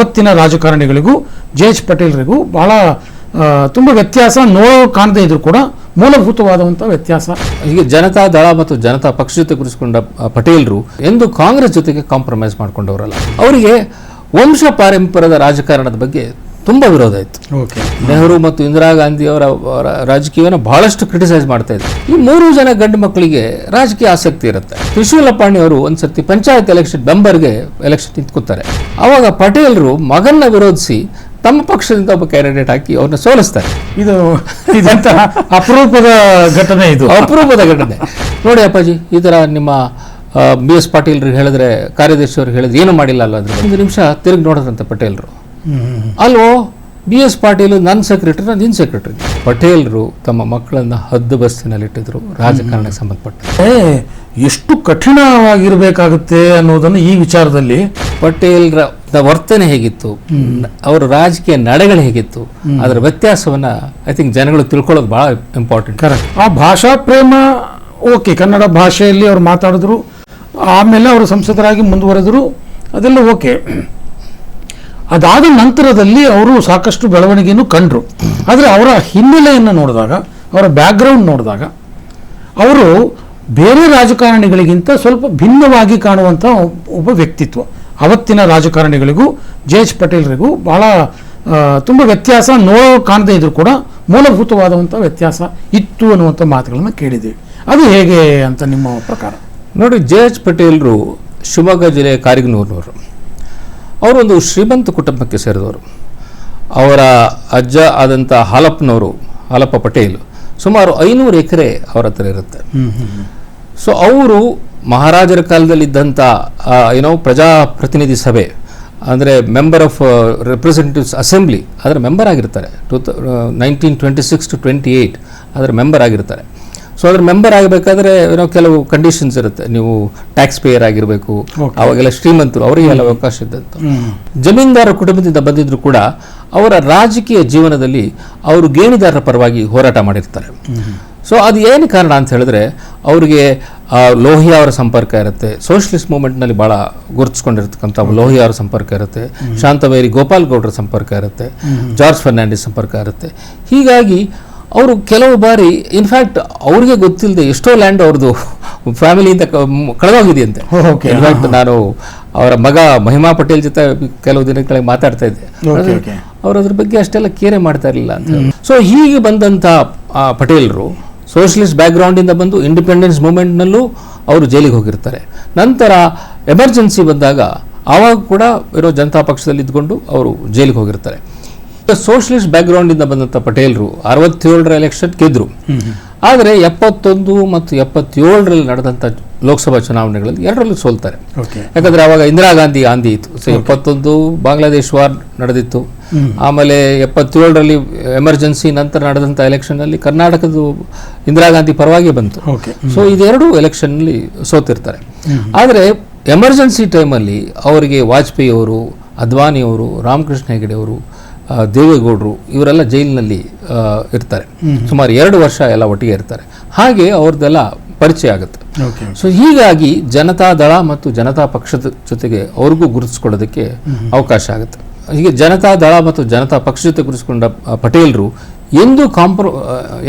ಅವತ್ತಿನ ರಾಜಕಾರಣಿಗಳಿಗೂ, J H ಪಟೇಲ್ರಿಗೂ ಬಹಳ ತುಂಬ ವ್ಯತ್ಯಾಸ ನೋವು ಕಾಣದೇ ಇದ್ರು ಕೂಡ ಮೂಲಭೂತವಾದಂಥ ವ್ಯತ್ಯಾಸ. ಹೀಗೆ ಜನತಾ ದಳ ಮತ್ತು ಜನತಾ ಪಕ್ಷ ಜೊತೆ ಕುರಿಸಿಕೊಂಡ ಪಟೇಲ್ರು ಎಂದು ಕಾಂಗ್ರೆಸ್ ಜೊತೆಗೆ ಕಾಂಪ್ರಮೈಸ್ ಮಾಡಿಕೊಂಡವರಲ್ಲ. ಅವರಿಗೆ ವಂಶ ಪಾರಂಪರ್ಯದ ರಾಜಕಾರಣದ ಬಗ್ಗೆ ತುಂಬಾ ವಿರೋಧ ಇತ್ತು. ಓಕೆ ನೆಹರು ಮತ್ತು ಇಂದಿರಾ ಗಾಂಧಿ ಅವರ ರಾಜಕೀಯವನ್ನು ಬಹಳಷ್ಟು ಕ್ರಿಟಿಸೈಸ್ ಮಾಡ್ತಾ ಇದ್ರು. ಈ ಮೂರು ಜನ ಗಂಡು ಮಕ್ಕಳಿಗೆ ರಾಜಕೀಯ ಆಸಕ್ತಿ ಇರುತ್ತೆ. ತ್ರಿಶೂಲಪಾಣಿ ಅವರು ಒಂದ್ಸರ್ತಿ ಪಂಚಾಯತ್ ಎಲೆಕ್ಷನ್ ಬೆಂಬರ್ಗೆ ಎಲೆಕ್ಷನ್ ನಿಂತ್ಕೋತಾರೆ. ಅವಾಗ ಪಟೇಲ್ರು ಮಗನ್ನ ವಿರೋಧಿಸಿ ತಮ್ಮ ಪಕ್ಷದಿಂದ ಒಬ್ಬ ಕ್ಯಾಂಡಿಡೇಟ್ ಹಾಕಿ ಅವ್ರನ್ನ ಸೋಲಿಸ್ತಾರೆ. ಇದು ಅಪರೂಪದ ಘಟನೆ ಇದು. ಅಪರೂಪದ ಘಟನೆ. ನೋಡಿ ಅಪ್ಪಾಜಿ ಈ ತರ ನಿಮ್ಮ ಬಿ ಎಸ್ ಪಾಟೀಲ್ರಿಗೆ ಹೇಳಿದ್ರೆ ಕಾರ್ಯದರ್ಶಿ ಅವ್ರಿಗೆ ಹೇಳಿದ್ರೆ ಏನು ಮಾಡಿಲ್ಲ ಅಲ್ಲ ಅಂದ್ರೆ ಒಂದು ನಿಮಿಷ ತಿರುಗಿ ನೋಡಿದ್ರಂತೆ ಪಟೇಲ್ರು. ಅಲ್ವೋ ಬಿ ಎಸ್ ಪಾಟೀಲ್ ನನ್ನ ಸೆಕ್ರೆಟರಿ ನಾನು ನಿನ್ನ ಸೆಕ್ರೆಟರಿ ಪಟೇಲ್ರು ತಮ್ಮ ಮಕ್ಕಳನ್ನ ಹದ್ದು ಬಸ್ಸಿನಲ್ಲಿಟ್ಟಿದ್ರು ರಾಜಕಾರಣಕ್ಕೆ ಸಂಬಂಧಪಟ್ಟ ಎಷ್ಟು ಕಠಿಣವಾಗಿರಬೇಕಾಗುತ್ತೆ ಅನ್ನೋದನ್ನು ಈ ವಿಚಾರದಲ್ಲಿ. ಪಟೇಲ್ರ ವರ್ತನೆ ಹೇಗಿತ್ತು ಅವರ ರಾಜಕೀಯ ನಡೆಗಳು ಹೇಗಿತ್ತು ಅದರ ವ್ಯತ್ಯಾಸವನ್ನ ಐ ಥಿಂಕ್ ಜನಗಳು ತಿಳ್ಕೊಳ್ಳೋದು ಬಹಳ ಇಂಪಾರ್ಟೆಂಟ್ ಕರೆಕ್ಟ್ ಆ ಭಾಷಾ ಪ್ರೇಮ ಓಕೆ ಕನ್ನಡ ಭಾಷೆಯಲ್ಲಿ ಅವ್ರು ಮಾತಾಡಿದ್ರು ಆಮೇಲೆ ಅವರು ಸಂಸದರಾಗಿ ಮುಂದುವರೆದ್ರು ಅದೆಲ್ಲ ಓಕೆ. ಅದಾದ ನಂತರದಲ್ಲಿ ಅವರು ಸಾಕಷ್ಟು ಬೆಳವಣಿಗೆಯನ್ನು ಕಂಡರು. ಆದರೆ ಅವರ ಹಿನ್ನೆಲೆಯನ್ನು ನೋಡಿದಾಗ, ಅವರ ಬ್ಯಾಕ್ಗ್ರೌಂಡ್ ನೋಡಿದಾಗ, ಅವರು ಬೇರೆ ರಾಜಕಾರಣಿಗಳಿಗಿಂತ ಸ್ವಲ್ಪ ಭಿನ್ನವಾಗಿ ಕಾಣುವಂಥ ಒಬ್ಬ ವ್ಯಕ್ತಿತ್ವ. ಅವತ್ತಿನ ರಾಜಕಾರಣಿಗಳಿಗೂ, ಜೆ ಎಚ್ ಪಟೇಲ್ರಿಗೂ ಬಹಳ ತುಂಬ ವ್ಯತ್ಯಾಸ ನೋಡೋ ಕಾಣದೇ ಇದ್ರು ಕೂಡ ಮೂಲಭೂತವಾದಂಥ ವ್ಯತ್ಯಾಸ ಇತ್ತು ಅನ್ನುವಂಥ ಮಾತುಗಳನ್ನು ಕೇಳಿದ್ದೀವಿ. ಅದು ಹೇಗೆ ಅಂತ ನಿಮ್ಮ ಪ್ರಕಾರ? ನೋಡಿ, ಜೆ ಎಚ್ ಪಟೇಲ್ರು ಶಿವಮೊಗ್ಗ ಜಿಲ್ಲೆಯ ಕಾರಿಗನೂರಿನವರು. ಅವರೊಂದು ಶ್ರೀಮಂತ ಕುಟುಂಬಕ್ಕೆ ಸೇರಿದವರು. ಅವರ ಅಜ್ಜ ಆದಂಥ ಹಾಲಪ್ಪನವರು ಹಾಲಪ್ಪ ಪಟೇಲ್ ಸುಮಾರು ಐನೂರು ಎಕರೆ ಅವರ ಹತ್ರ ಇರುತ್ತೆ. ಸೊ ಅವರು ಮಹಾರಾಜರ ಕಾಲದಲ್ಲಿ ಇದ್ದಂಥ ಆ, ಏನೋ ಪ್ರಜಾಪ್ರತಿನಿಧಿ ಸಭೆ ಅಂದರೆ ಮೆಂಬರ್ ಆಫ್ ರೆಪ್ರೆಸೆಂಟೇಟಿವ್ಸ್ ಅಸೆಂಬ್ಲಿ ಅದರ ಮೆಂಬರ್ ಆಗಿರ್ತಾರೆ. Two nineteen twenty six to twenty eight ಅದರ ಮೆಂಬರ್ ಆಗಿರ್ತಾರೆ. ಸೊ ಅದ್ರ ಮೆಂಬರ್ ಆಗಬೇಕಾದ್ರೆ ಏನೋ ಕೆಲವು ಕಂಡೀಷನ್ಸ್ ಇರುತ್ತೆ. ನೀವು ಟ್ಯಾಕ್ಸ್ ಪೇಯರ್ ಆಗಿರಬೇಕು ಅವಾಗೆಲ್ಲ ಶ್ರೀಮಂತರು ಅವರಿಗೆಲ್ಲ ಅವಕಾಶ ಇದ್ದಂತ. ಜಮೀನ್ದಾರ ಕುಟುಂಬದಿಂದ ಬಂದಿದ್ರು ಕೂಡ ಅವರ ರಾಜಕೀಯ ಜೀವನದಲ್ಲಿ ಅವರು ಗೇಣಿದಾರರ ಪರವಾಗಿ ಹೋರಾಟ ಮಾಡಿರ್ತಾರೆ. ಸೊ ಅದು ಏನು ಕಾರಣ ಅಂತ ಹೇಳಿದ್ರೆ ಅವರಿಗೆ ಲೋಹಿಯಾ ಅವರ ಸಂಪರ್ಕ ಇರುತ್ತೆ. ಸೋಷಲಿಸ್ಟ್ ಮೂವ್ಮೆಂಟ್ನಲ್ಲಿ ಭಾಳ ಗುರುತಿಸ್ಕೊಂಡಿರ್ತಕ್ಕಂಥ ಲೋಹಿಯಾ ಅವರ ಸಂಪರ್ಕ ಇರುತ್ತೆ. ಶಾಂತವೇರಿ ಗೋಪಾಲ್ ಗೌಡ್ರ ಸಂಪರ್ಕ ಇರುತ್ತೆ. ಜಾರ್ಜ್ ಫರ್ನಾಂಡಿಸ್ ಸಂಪರ್ಕ ಇರುತ್ತೆ. ಹೀಗಾಗಿ ಅವರು ಕೆಲವು ಬಾರಿ ಇನ್ಫ್ಯಾಕ್ಟ್ ಅವ್ರಿಗೆ ಗೊತ್ತಿಲ್ಲದೆ ಎಷ್ಟೋ ಲ್ಯಾಂಡ್ ಅವ್ರದ್ದು ಫ್ಯಾಮಿಲಿಯಿಂದ ಕಳೆದೋಗಿದೆಯಂತೆ. ಇನ್ಫ್ಯಾಕ್ಟ್ ನಾನು ಅವರ ಮಗ ಮಹಿಮಾ ಪಟೇಲ್ ಜೊತೆ ಕೆಲವು ದಿನಗಳಿಗೆ ಮಾತಾಡ್ತಾ ಇದ್ದೆ. ಅವರು ಅದ್ರ ಬಗ್ಗೆ ಅಷ್ಟೆಲ್ಲ ಕೇರೆ ಮಾಡ್ತಾ ಇರಲಿಲ್ಲ ಅಂತ ಸೊ ಹೀಗೆ ಬಂದಂಥ ಪಟೇಲ್ರು ಸೋಷಲಿಸ್ಟ್ ಬ್ಯಾಕ್ಗ್ರೌಂಡಿಂದ ಬಂದು ಇಂಡಿಪೆಂಡೆನ್ಸ್ ಮೂಮೆಂಟ್ನಲ್ಲೂ ಅವರು ಜೈಲಿಗೆ ಹೋಗಿರ್ತಾರೆ. ನಂತರ ಎಮರ್ಜೆನ್ಸಿ ಬಂದಾಗ ಆವಾಗ ಕೂಡ ಇರೋ ಜನತಾ ಪಕ್ಷದಲ್ಲಿ ಇದ್ಕೊಂಡು ಅವರು ಜೈಲಿಗೆ ಹೋಗಿರ್ತಾರೆ. ಸೋಷಲಿಸ್ಟ್ ಬ್ಯಾಕ್ಗ್ರೌಂಡಿಂದ ಬಂದಂತ ಪಟೇಲ್ರು ಅರವತ್ತೇಳರ ಎಲೆಕ್ಷನ್ ಗೆದ್ರು. ಆದರೆ ಎಪ್ಪತ್ತೊಂದು ಮತ್ತು ಎಪ್ಪತ್ತೇಳರಲ್ಲಿ ನಡೆದಂತ ಲೋಕಸಭಾ ಚುನಾವಣೆಗಳಲ್ಲಿ ಎರಡರಲ್ಲೂ ಸೋಲ್ತಾರೆ. ಯಾಕಂದ್ರೆ ಅವಾಗ ಇಂದಿರಾ ಗಾಂಧಿ ಆಂಧಿ ಇತ್ತು. ಸೊ ಎಪ್ಪತ್ತೊಂದು ಬಾಂಗ್ಲಾದೇಶ್ ವಾರ್ ನಡೆದಿತ್ತು. ಆಮೇಲೆ ಎಪ್ಪತ್ತೇಳರಲ್ಲಿ ಎಮರ್ಜೆನ್ಸಿ ನಂತರ ನಡೆದಂತ ಎಲೆಕ್ಷನ್ ಅಲ್ಲಿ ಕರ್ನಾಟಕದ ಇಂದಿರಾ ಗಾಂಧಿ ಪರವಾಗಿ ಬಂತು. ಸೊ ಇದೆರಡು ಎಲೆಕ್ಷನ್ನಲ್ಲಿ ಸೋತಿರ್ತಾರೆ. ಆದರೆ ಎಮರ್ಜೆನ್ಸಿ ಟೈಮಲ್ಲಿ ಅವರಿಗೆ ವಾಜಪೇಯಿ ಅವರು ಅದ್ವಾನಿ ಅವರು ರಾಮಕೃಷ್ಣ ಹೆಗಡೆ ಅವರು ದೇವೇಗೌಡರು ಇವರೆಲ್ಲ ಜೈಲಿನಲ್ಲಿ ಇರ್ತಾರೆ. ಸುಮಾರು ಎರಡು ವರ್ಷ ಎಲ್ಲ ಒಟ್ಟಿಗೆ ಇರ್ತಾರೆ. ಹಾಗೆ ಅವ್ರದ್ದೆಲ್ಲ ಪರಿಚಯ ಆಗುತ್ತೆ. ಸೊ ಹೀಗಾಗಿ ಜನತಾ ದಳ ಮತ್ತು ಜನತಾ ಪಕ್ಷದ ಜೊತೆಗೆ ಅವ್ರಿಗೂ ಗುರುತಿಸ್ಕೊಳ್ಳೋದಕ್ಕೆ ಅವಕಾಶ ಆಗುತ್ತೆ. ಹೀಗೆ ಜನತಾ ದಳ ಮತ್ತು ಜನತಾ ಪಕ್ಷ ಜೊತೆ ಗುರುತಿಸ್ಕೊಂಡ ಪಟೇಲ್ರು ಎಂದು ಕಾಂಪ್ರ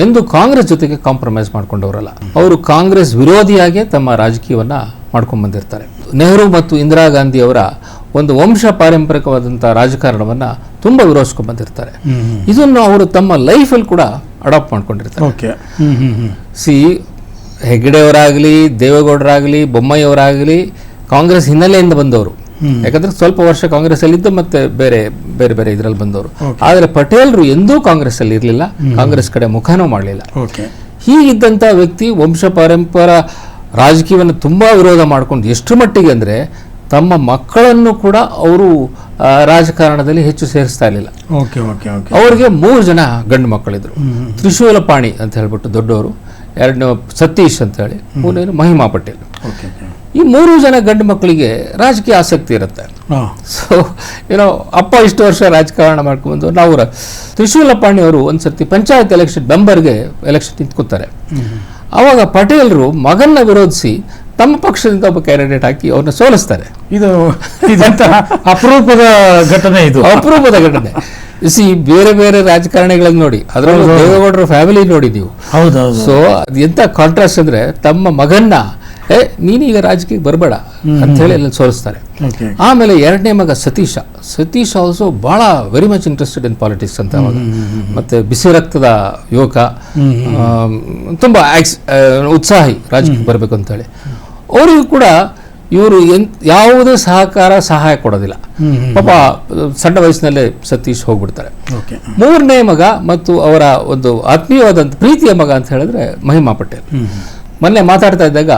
ಎಂದು ಕಾಂಗ್ರೆಸ್ ಜೊತೆಗೆ ಕಾಂಪ್ರಮೈಸ್ ಮಾಡ್ಕೊಂಡವರಲ್ಲ. ಅವರು ಕಾಂಗ್ರೆಸ್ ವಿರೋಧಿಯಾಗಿ ತಮ್ಮ ರಾಜಕೀಯವನ್ನ ಮಾಡ್ಕೊಂಡು ಬಂದಿರ್ತಾರೆ ನೆಹರು ಮತ್ತು ಇಂದಿರಾ ಗಾಂಧಿ ಅವರ ಒಂದು ವಂಶ ಪಾರಂಪರಿಕವಾದಂಥ ರಾಜಕಾರಣವನ್ನ ತುಂಬಾ ವಿರೋಧಿಸ್ಕೊಂಡು ಬಂದಿರ್ತಾರೆ. ಇದನ್ನು ಅವರು ತಮ್ಮ ಲೈಫಲ್ಲಿ ಕೂಡ ಅಡಾಪ್ಟ್ ಮಾಡ್ಕೊಂಡಿರ್ತಾರೆ. ಸಿ ಹೆಗ್ಗಡೆಯವರಾಗಲಿ ದೇವೇಗೌಡರಾಗಲಿ ಬೊಮ್ಮಾಯಿಯವರಾಗಲಿ ಕಾಂಗ್ರೆಸ್ ಹಿನ್ನೆಲೆಯಿಂದ ಬಂದವರು. ಯಾಕಂದ್ರೆ ಸ್ವಲ್ಪ ವರ್ಷ ಕಾಂಗ್ರೆಸ್ ಅಲ್ಲಿ ಇದ್ದು ಮತ್ತೆ ಬೇರೆ ಬೇರೆ ಬೇರೆ ಇದರಲ್ಲಿ ಬಂದವರು. ಆದರೆ ಪಟೇಲ್ರು ಎಂದೂ ಕಾಂಗ್ರೆಸ್ ಅಲ್ಲಿ ಇರಲಿಲ್ಲ ಕಾಂಗ್ರೆಸ್ ಕಡೆ ಮುಖನೂ ಮಾಡಲಿಲ್ಲ. ಹೀಗಿದ್ದಂಥ ವ್ಯಕ್ತಿ ವಂಶ ಪರಂಪರ ರಾಜಕೀಯವನ್ನು ತುಂಬಾ ವಿರೋಧ ಮಾಡ್ಕೊಂಡು ಎಷ್ಟು ಮಟ್ಟಿಗೆ ಅಂದ್ರೆ ತಮ್ಮ ಮಕ್ಕಳನ್ನು ಕೂಡ ಅವರು ರಾಜಕಾರಣದಲ್ಲಿ ಹೆಚ್ಚು ಸೇರಿಸ್ತಾ ಇರಲಿಲ್ಲ. Okay okay okay. ಅವರಿಗೆ ಮೂರು ಜನ ಗಂಡು ಮಕ್ಕಳಿದ್ರು. ತ್ರಿಶೂಲಪಾಣಿ ಅಂತ ಹೇಳ್ಬಿಟ್ಟು ದೊಡ್ಡವರು ಎರಡನೇ ಸತೀಶ್ ಅಂತ ಹೇಳಿ ಮೂರನೇನು ಮಹಿಮಾ ಪಟೇಲ್. ಈ ಮೂರು ಜನ ಗಂಡು ಮಕ್ಕಳಿಗೆ ರಾಜಕೀಯ ಆಸಕ್ತಿ ಇರುತ್ತೆ. ಸೊ ಏನೋ ಅಪ್ಪ ಇಷ್ಟು ವರ್ಷ ರಾಜಕಾರಣ ಮಾಡ್ಕೊಂಡು ನಾವು ತ್ರಿಶೂಲಪಾಣಿ ಅವರು ಒಂದ್ಸರ್ತಿ ಪಂಚಾಯತ್ ಎಲೆಕ್ಷನ್ ಮೆಂಬರ್ಗೆ ಎಲೆಕ್ಷನ್ ನಿಂತ್ಕೋತಾರೆ ಅವಾಗ ಪಟೇಲ್ರು ಮಗನ್ನ ವಿರೋಧಿಸಿ ತಮ್ಮ ಪಕ್ಷದಿಂದ ಒಬ್ಬ ಕ್ಯಾಂಡಿಡೇಟ್ ಹಾಕಿ ಅವ್ರನ್ನ ಸೋಲಿಸ್ತಾರೆ. ಇದು ಇದಂತ ಅಪರೂಪದ ಘಟನೆ ಇದು. ಅಪರೂಪದ ಘಟನೆ. ಸಿ ಬೇರೆ ಬೇರೆ ರಾಜಕಾರಣಿಗಳನ್ನ ನೋಡಿ ಅದರಲ್ಲೂ. ದೇವೇಗೌಡರ ಫ್ಯಾಮಿಲಿ ನೋಡಿ ನೀವು. ಹೌದೌದು ಸೊ ಎಂತ ಕಾಂಟ್ರಾಸ್ಟ್ ಅಂದ್ರೆ ತಮ್ಮ ಮಗನ್ನ ಏ ನೀನೀಗ ರಾಜಕೀಯಕ್ಕೆ ಬರಬೇಡ ಅಂತ ಹೇಳಿ ಅಲ್ಲಿ ಸೋಲಿಸ್ತಾರೆ. ಆಮೇಲೆ ಎರಡನೇ ಮಗ ಸತೀಶ. ಸತೀಶ್ ಆಲ್ಸೋ ಬಹಳ very much interested in politics ಅಂತ ಅವಾಗ. ಮತ್ತೆ ಬಿಸಿ ರಕ್ತದ ಯುವಕ ತುಂಬಾ ಉತ್ಸಾಹಿ ರಾಜಕೀಯಕ್ಕೆ ಬರಬೇಕು ಅಂತೇಳಿ ಅವರಿಗೂ ಕೂಡ ಇವರು ಎನ್ ಯಾವುದೇ ಸಹಕಾರ ಸಹಾಯ ಕೊಡೋದಿಲ್ಲ. ಪಾಪ ಸಣ್ಣ ವಯಸ್ಸಿನಲ್ಲೇ ಸತೀಶ್ ಹೋಗ್ಬಿಡ್ತಾರೆ. ಓಕೆ. ಮೂರನೇ ಮಗ ಮತ್ತು ಅವರ ಒಂದು ಆತ್ಮೀಯವಾದಂಥ ಪ್ರೀತಿಯ ಮಗ ಅಂತ ಹೇಳಿದ್ರೆ ಮಹಿಮಾ ಪಟೇಲ್. ಮೊನ್ನೆ ಮಾತಾಡ್ತಾ ಇದ್ದಾಗ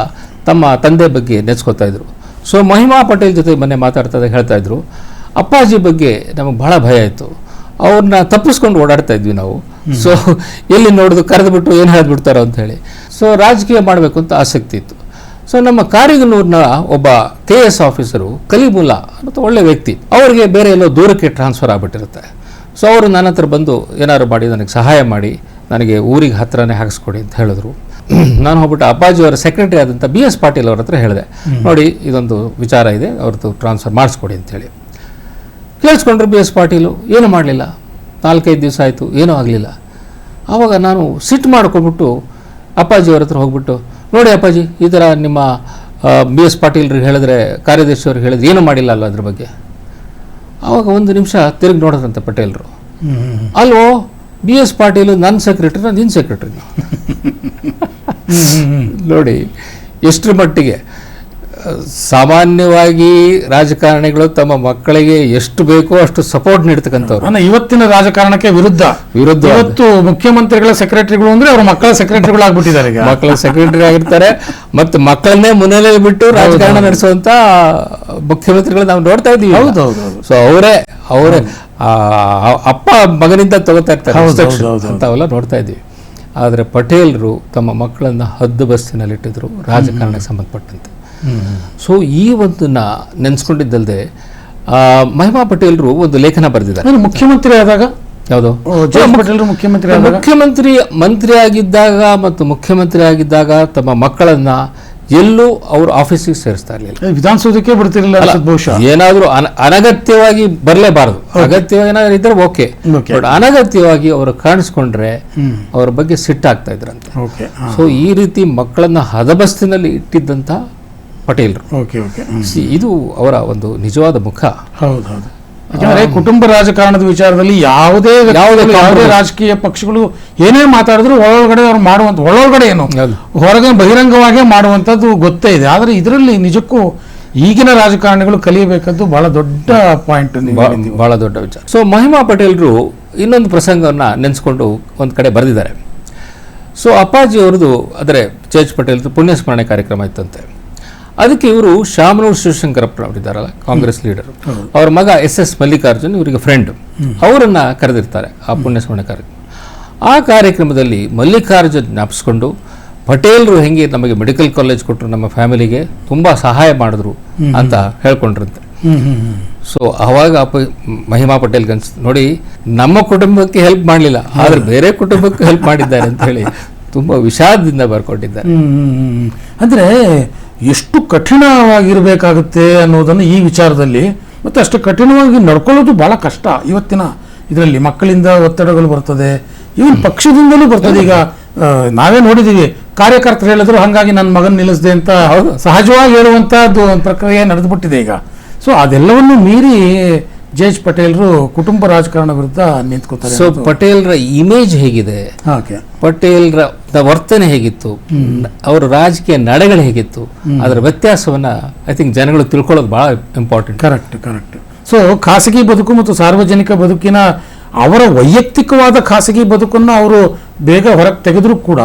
ತಮ್ಮ ತಂದೆ ಬಗ್ಗೆ ನೆಚ್ಕೋತಾ ಇದ್ರು. ಸೊ ಮಹಿಮಾ ಪಟೇಲ್ ಜೊತೆ ಮೊನ್ನೆ ಮಾತಾಡ್ತಾ ಇದ್ದಾಗ ಹೇಳ್ತಾ ಇದ್ರು ಅಪ್ಪಾಜಿ ಬಗ್ಗೆ ನಮಗೆ ಬಹಳ ಭಯ ಇತ್ತು. ಅವ್ರನ್ನ ತಪ್ಪಿಸ್ಕೊಂಡು ಓಡಾಡ್ತಾ ಇದ್ವಿ ನಾವು. ಸೊ ಎಲ್ಲಿ ನೋಡಿದ್ರು ಕರೆದುಬಿಟ್ಟು ಏನು ಹೇಳ್ಬಿಡ್ತಾರೋ ಅಂತ ಹೇಳಿ. ಸೊ ರಾಜಕೀಯ ಮಾಡಬೇಕು ಅಂತ ಆಸಕ್ತಿ ಇತ್ತು. ಸೊ ನಮ್ಮ ಕಾರಿಗನೂರಿನ ಒಬ್ಬ ಕೆ ಎಸ್ ಆಫೀಸರು ಕಲಿಬುಲ್ಲಾ ಮತ್ತು ಒಳ್ಳೆ ವ್ಯಕ್ತಿ ಅವರಿಗೆ ಬೇರೆ ಎಲ್ಲೋ ದೂರಕ್ಕೆ ಟ್ರಾನ್ಸ್ಫರ್ ಆಗಿಬಿಟ್ಟಿರುತ್ತೆ. ಸೊ ಅವರು ನನ್ನ ಹತ್ರ ಬಂದು ಏನಾದ್ರು ಮಾಡಿ ನನಗೆ ಸಹಾಯ ಮಾಡಿ ನನಗೆ ಊರಿಗೆ ಹತ್ರನೇ ಹಾಕಿಸ್ಕೊಡಿ ಅಂತ ಹೇಳಿದ್ರು. ನಾನು ಹೋಗ್ಬಿಟ್ಟು ಅಪ್ಪಾಜಿಯವರ ಸೆಕ್ರೆಟರಿ ಆದಂಥ ಬಿ ಎಸ್ ಪಾಟೀಲ್ ಅವ್ರ ಹತ್ರ ಹೇಳಿದೆ. ನೋಡಿ ಇದೊಂದು ವಿಚಾರ ಇದೆ ಅವ್ರದ್ದು ಟ್ರಾನ್ಸ್ಫರ್ ಮಾಡಿಸ್ಕೊಡಿ ಅಂತೇಳಿ ಕೇಳಿಸ್ಕೊಂಡ್ರು ಬಿ ಎಸ್ ಪಾಟೀಲು ಏನು ಮಾಡಲಿಲ್ಲ? ನಾಲ್ಕೈದು ದಿವಸ ಆಯಿತು ಏನೂ ಆಗಲಿಲ್ಲ. ಆವಾಗ ನಾನು ಸಿಟ್ಟು ಮಾಡ್ಕೊಂಡ್ಬಿಟ್ಟು ಅಪ್ಪಾಜಿಯವ್ರ ಹತ್ರ ಹೋಗ್ಬಿಟ್ಟು ನೋಡಿ ಅಪ್ಪಾಜಿ ಈ ಥರ ನಿಮ್ಮ ಬಿ ಎಸ್ ಪಾಟೀಲ್ರಿಗೆ ಹೇಳಿದ್ರೆ ಕಾರ್ಯದರ್ಶಿ ಅವ್ರಿಗೆ ಹೇಳಿದ್ರೆ ಏನೂ ಮಾಡಿಲ್ಲ ಅಲ್ಲ ಅದ್ರ ಬಗ್ಗೆ? ಆವಾಗ ಒಂದು ನಿಮಿಷ ತಿರುಗಿ ನೋಡಿದ್ರಂತೆ ಪಟೇಲ್ರು. ಅಲ್ವೋ ಬಿ ಎಸ್ ಪಾಟೀಲ್ ನನ್ನ ಸೆಕ್ರೆಟರಿ ನಿನ್ನ ಸೆಕ್ರೆಟ್ರಿ ನೋಡಿ ಎಷ್ಟರ ಮಟ್ಟಿಗೆ. ಸಾಮಾನ್ಯವಾಗಿ ರಾಜಕಾರಣಿಗಳು ತಮ್ಮ ಮಕ್ಕಳಿಗೆ ಎಷ್ಟು ಬೇಕೋ ಅಷ್ಟು ಸಪೋರ್ಟ್ ನೀಡ್ತಕ್ಕಂಥವ್ರು. ಅಂದ್ರೆ ಇವತ್ತಿನ ರಾಜಕಾರಣಕ್ಕೆ ವಿರುದ್ಧ. ವಿರುದ್ಧ ಇವತ್ತು ಮುಖ್ಯಮಂತ್ರಿಗಳ ಸೆಕ್ರೆಟರಿಗಳು ಅಂದ್ರೆ ಅವ್ರ ಮಕ್ಕಳ ಸೆಕ್ರೆಟರಿಗಳು ಆಗ್ಬಿಟ್ಟಿದ್ದಾರೆ ಈಗ. ಮಕ್ಕಳ ಸೆಕ್ರೆಟರಿ ಆಗಿರ್ತಾರೆ. ಮತ್ತೆ ಮಕ್ಕಳನ್ನೇ ಮುನ್ನೆಲೆ ಬಿಟ್ಟು ರಾಜಕಾರಣ ನಡೆಸುವಂತ ಮುಖ್ಯಮಂತ್ರಿಗಳು ನಾವು ನೋಡ್ತಾ ಇದೀವಿ ಹೌದು, ಹೌದು, ಹೌದು. ಸೊ ಅವರೇ ಅವರೇ ಅಪ್ಪ ಮಗನಿಂದ ತಗೋತಾ ಇರ್ತಾರೆ. ಅಂತಾವೆಲ್ಲ ನೋಡ್ತಾ ಇದ್ದೀವಿ. ಆದರೆ ಪಟೇಲರು ತಮ್ಮ ಮಕ್ಕಳನ್ನ ಹದ್ದು ಬಸ್ಸಿನಲ್ಲಿಟ್ಟಿದ್ರು ರಾಜಕಾರಣಕ್ಕೆ ಸಂಬಂಧಪಟ್ಟಂತೆ. ಸೊ ಈ ಒಂದನ್ನ ನೆನೆಸ್ಕೊಂಡಿದ್ದಲ್ಲದೆ ಮಹಿಮಾ ಪಟೇಲ್ರು ಒಂದು ಲೇಖನ ಬರೆದಿದ್ದಾರೆ. ಮುಖ್ಯಮಂತ್ರಿ ಆದಾಗ? ಯಾವುದು? ಮುಖ್ಯಮಂತ್ರಿ ಮುಖ್ಯಮಂತ್ರಿ ಮಂತ್ರಿ ಆಗಿದ್ದಾಗ ಮತ್ತು ಮುಖ್ಯಮಂತ್ರಿ ಆಗಿದ್ದಾಗ ತಮ್ಮ ಮಕ್ಕಳನ್ನ ಎಲ್ಲೂ ಅವರು ಆಫೀಸಿಗೆ ಸೇರಿಸ್ತಾ ಇರಲಿಲ್ಲ. ವಿಧಾನಸೌಧಕ್ಕೆ ಬರ್ತಿರಲಿಲ್ಲ ಬಹುಶಃ. ಏನಾದರೂ ಅನ- ಅನಗತ್ಯವಾಗಿ ಬರಲೇಬಾರದು. ಅಗತ್ಯವಾಗಿ ಏನಾದ್ರು ಇದ್ರೆ ಓಕೆ. ಬಟ್ ಅನಗತ್ಯವಾಗಿ ಅವರು ಕಾಣಿಸ್ಕೊಂಡ್ರೆ ಅವ್ರ ಬಗ್ಗೆ ಸಿಟ್ಟಾಗ್ತಾ ಇದ್ರಂತೆ. ಸೊ ಈ ರೀತಿ ಮಕ್ಕಳನ್ನ ಹದಬಸ್ತಿನಲ್ಲಿ ಇಟ್ಟಿದ್ದಂಥ ಪಟೇಲ್ರು. ಓಕೆ ಓಕೆ ಇದು ಅವರ ಒಂದು ನಿಜವಾದ ಮುಖ. ಹೌದು ಹೌದು. ಯಾಕಂದ್ರೆ ಕುಟುಂಬ ರಾಜಕಾರಣದ ವಿಚಾರದಲ್ಲಿ ಯಾವುದೇ ಯಾವುದೇ ಯಾವುದೇ ರಾಜಕೀಯ ಪಕ್ಷಗಳು ಏನೇ ಮಾತಾಡಿದ್ರು ಒಳಗಡೆ ಅವ್ರು ಮಾಡುವಂತ ಒಳಗಡೆ ಏನು. ಹೊರಗೆ ಬಹಿರಂಗವಾಗೇ ಮಾಡುವಂಥದ್ದು ಗೊತ್ತೇ ಇದೆ. ಆದರೆ ಇದರಲ್ಲಿ ನಿಜಕ್ಕೂ ಈಗಿನ ರಾಜಕಾರಣಿಗಳು ಕಲಿಯಬೇಕದ್ದು ಬಹಳ ದೊಡ್ಡ ಪಾಯಿಂಟ್ ಬಹಳ ದೊಡ್ಡ ವಿಚಾರ. ಸೊ ಮಹಿಮಾ ಪಟೇಲ್ರು ಇನ್ನೊಂದು ಪ್ರಸಂಗವನ್ನು ನೆನೆಸ್ಕೊಂಡು ಒಂದು ಕಡೆ ಬರೆದಿದ್ದಾರೆ. ಸೊ ಅಪ್ಪಾಜಿ ಅವ್ರದ್ದು ಅಂದರೆ ಚೇಚ್ ಪಟೇಲ್ದು ಪುಣ್ಯಸ್ಮರಣೆ ಕಾರ್ಯಕ್ರಮ ಇತ್ತಂತೆ. ಅದಕ್ಕೆ ಇವರು ಶಾಮನೂರು ಶಿವಶಂಕರಪ್ಪ ಅವರಿದ್ದಾರಲ್ಲ ಕಾಂಗ್ರೆಸ್ ಲೀಡರ್. ಅವ್ರ ಮಗ ಎಸ್ ಎಸ್ ಮಲ್ಲಿಕಾರ್ಜುನ್ ಇವರಿಗೆ ಫ್ರೆಂಡ್ ಅವರನ್ನ ಕರೆದಿರ್ತಾರೆ ಆ ಪುಣ್ಯಸ್ಮರಣೆ ಕಾರ್ಯಕ್ರಮ ಆ ಕಾರ್ಯಕ್ರಮದಲ್ಲಿ ಮಲ್ಲಿಕಾರ್ಜುನ್ ಜ್ಞಾಪಿಸ್ಕೊಂಡು ಪಟೇಲ್ರು ಹೆಂಗೆ ನಮಗೆ ಮೆಡಿಕಲ್ ಕಾಲೇಜ್ ಕೊಟ್ಟರು ನಮ್ಮ ಫ್ಯಾಮಿಲಿಗೆ ತುಂಬಾ ಸಹಾಯ ಮಾಡಿದ್ರು ಅಂತ ಹೇಳ್ಕೊಂಡ್ರಂತೆ ಸೊ ಅವಾಗ ಅಪ್ಪ ಮಹಿಮಾ ಪಟೇಲ್ ಗನ್ಸ್ ನೋಡಿ ನಮ್ಮ ಕುಟುಂಬಕ್ಕೆ ಹೆಲ್ಪ್ ಮಾಡಲಿಲ್ಲ ಆದ್ರೆ ಬೇರೆ ಕುಟುಂಬಕ್ಕೆ ಹೆಲ್ಪ್ ಮಾಡಿದ್ದಾರೆ ಅಂತ ಹೇಳಿ ತುಂಬಾ ವಿಷಾದದಿಂದ ಬರ್ಕೊಂಡಿದ್ದಾರೆ. ಅಂದ್ರೆ ಎಷ್ಟು ಕಠಿಣವಾಗಿರಬೇಕಾಗುತ್ತೆ ಅನ್ನೋದನ್ನು ಈ ವಿಚಾರದಲ್ಲಿ ಮತ್ತು ಅಷ್ಟು ಕಠಿಣವಾಗಿ ನಡ್ಕೊಳ್ಳೋದು ಭಾಳ ಕಷ್ಟ. ಇವತ್ತಿನ ಇದರಲ್ಲಿ ಮಕ್ಕಳಿಂದ ಒತ್ತಡಗಳು ಬರ್ತದೆ ಇವನ್ ಪಕ್ಷದಿಂದಲೂ ಬರ್ತದೆ. ಈಗ ನಾವೇ ನೋಡಿದ್ದೀವಿ ಕಾರ್ಯಕರ್ತರು ಹೇಳಿದ್ರು ಹಂಗಾಗಿ ನನ್ನ ಮಗನ ನಿಲ್ಲಿಸಿದೆ ಅಂತ ಸಹಜವಾಗಿ ಹೇಳುವಂತಹದ್ದು ಒಂದು ಪ್ರಕ್ರಿಯೆ ನಡೆದುಬಿಟ್ಟಿದೆ ಈಗ. ಸೊ ಅದೆಲ್ಲವನ್ನು ಮೀರಿ ಜೆ ಎಚ್ ಪಟೇಲ್ರು ಕುಟುಂಬ ರಾಜಕಾರಣ ವಿರುದ್ಧ ನಿಂತ್ಕೋತಾರೆ ಸೊ ಪಟೇಲ್ರ ಇಮೇಜ್ ಹೇಗಿದೆ? ಪಟೇಲ್ರ ವರ್ತನೆ ಹೇಗಿತ್ತು? ಅವರ ರಾಜಕೀಯ ನಡೆಗಳು ಹೇಗಿತ್ತು? ಅದರ ವ್ಯತ್ಯಾಸವನ್ನ ಐ ಥಿಂಕ್ ಜನಗಳು ತಿಳ್ಕೊಳ್ಳೋದು ಬಹಳ ಇಂಪಾರ್ಟೆಂಟ್ ಕರೆಕ್ಟ್ ಕರೆಕ್ಟ್ ಸೊ ಖಾಸಗಿ ಬದುಕು ಮತ್ತು ಸಾರ್ವಜನಿಕ ಬದುಕಿನ ಅವರ ವೈಯಕ್ತಿಕವಾದ ಖಾಸಗಿ ಬದುಕನ್ನು ಅವರು ಬೇಗ ಹೊರಗೆ ತೆಗೆದರೂ ಕೂಡ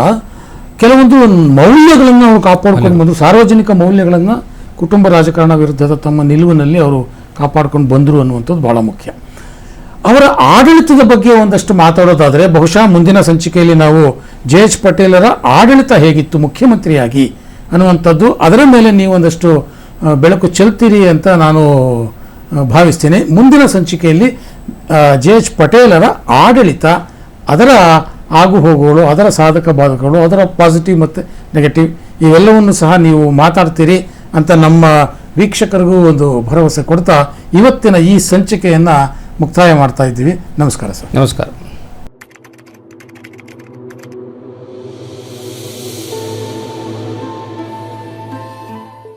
ಕೆಲವೊಂದು ಮೌಲ್ಯಗಳನ್ನು ಅವರು ಕಾಪಾಡ್ಕೊಂಡು ಬಂದು ಸಾರ್ವಜನಿಕ ಮೌಲ್ಯಗಳನ್ನು ಕುಟುಂಬ ರಾಜಕಾರಣ ವಿರುದ್ಧದ ತಮ್ಮ ನಿಲುವಿನಲ್ಲಿ ಅವರು ಕಾಪಾಡ್ಕೊಂಡು ಬಂದರು ಅನ್ನುವಂಥದ್ದು ಭಾಳ ಮುಖ್ಯ. ಅವರ ಆಡಳಿತದ ಬಗ್ಗೆ ಒಂದಷ್ಟು ಮಾತಾಡೋದಾದರೆ ಬಹುಶಃ ಮುಂದಿನ ಸಂಚಿಕೆಯಲ್ಲಿ ನಾವು ಜೆ ಎಚ್ ಪಟೇಲರ ಆಡಳಿತ ಹೇಗಿತ್ತು, ಮುಖ್ಯಮಂತ್ರಿಯಾಗಿ ಅನ್ನುವಂಥದ್ದು, ಅದರ ಮೇಲೆ ನೀವು ಒಂದಷ್ಟು ಬೆಳಕು ಚೆಲ್ತೀರಿ ಅಂತ ನಾನು ಭಾವಿಸ್ತೇನೆ. ಮುಂದಿನ ಸಂಚಿಕೆಯಲ್ಲಿ ಜೆ ಎಚ್ ಪಟೇಲರ ಆಡಳಿತ, ಅದರ ಆಗು ಹೋಗುಗಳು ಅದರ ಸಾಧಕ ಬಾಧಕಗಳು, ಅದರ ಪಾಸಿಟಿವ್ ಮತ್ತು ನೆಗೆಟಿವ್, ಇವೆಲ್ಲವನ್ನು ಸಹ ನೀವು ಮಾತಾಡ್ತೀರಿ ಅಂತ ನಮ್ಮ ವೀಕ್ಷಕರಿಗೂ ಒಂದು ಭರವಸೆ ಕೊಡ್ತಾ ಇವತ್ತಿನ ಈ ಸಂಚಿಕೆಯನ್ನು ಮುಕ್ತಾಯ ಮಾಡ್ತಾ ಇದ್ದೀವಿ. ನಮಸ್ಕಾರ ಸರ್. ನಮಸ್ಕಾರ.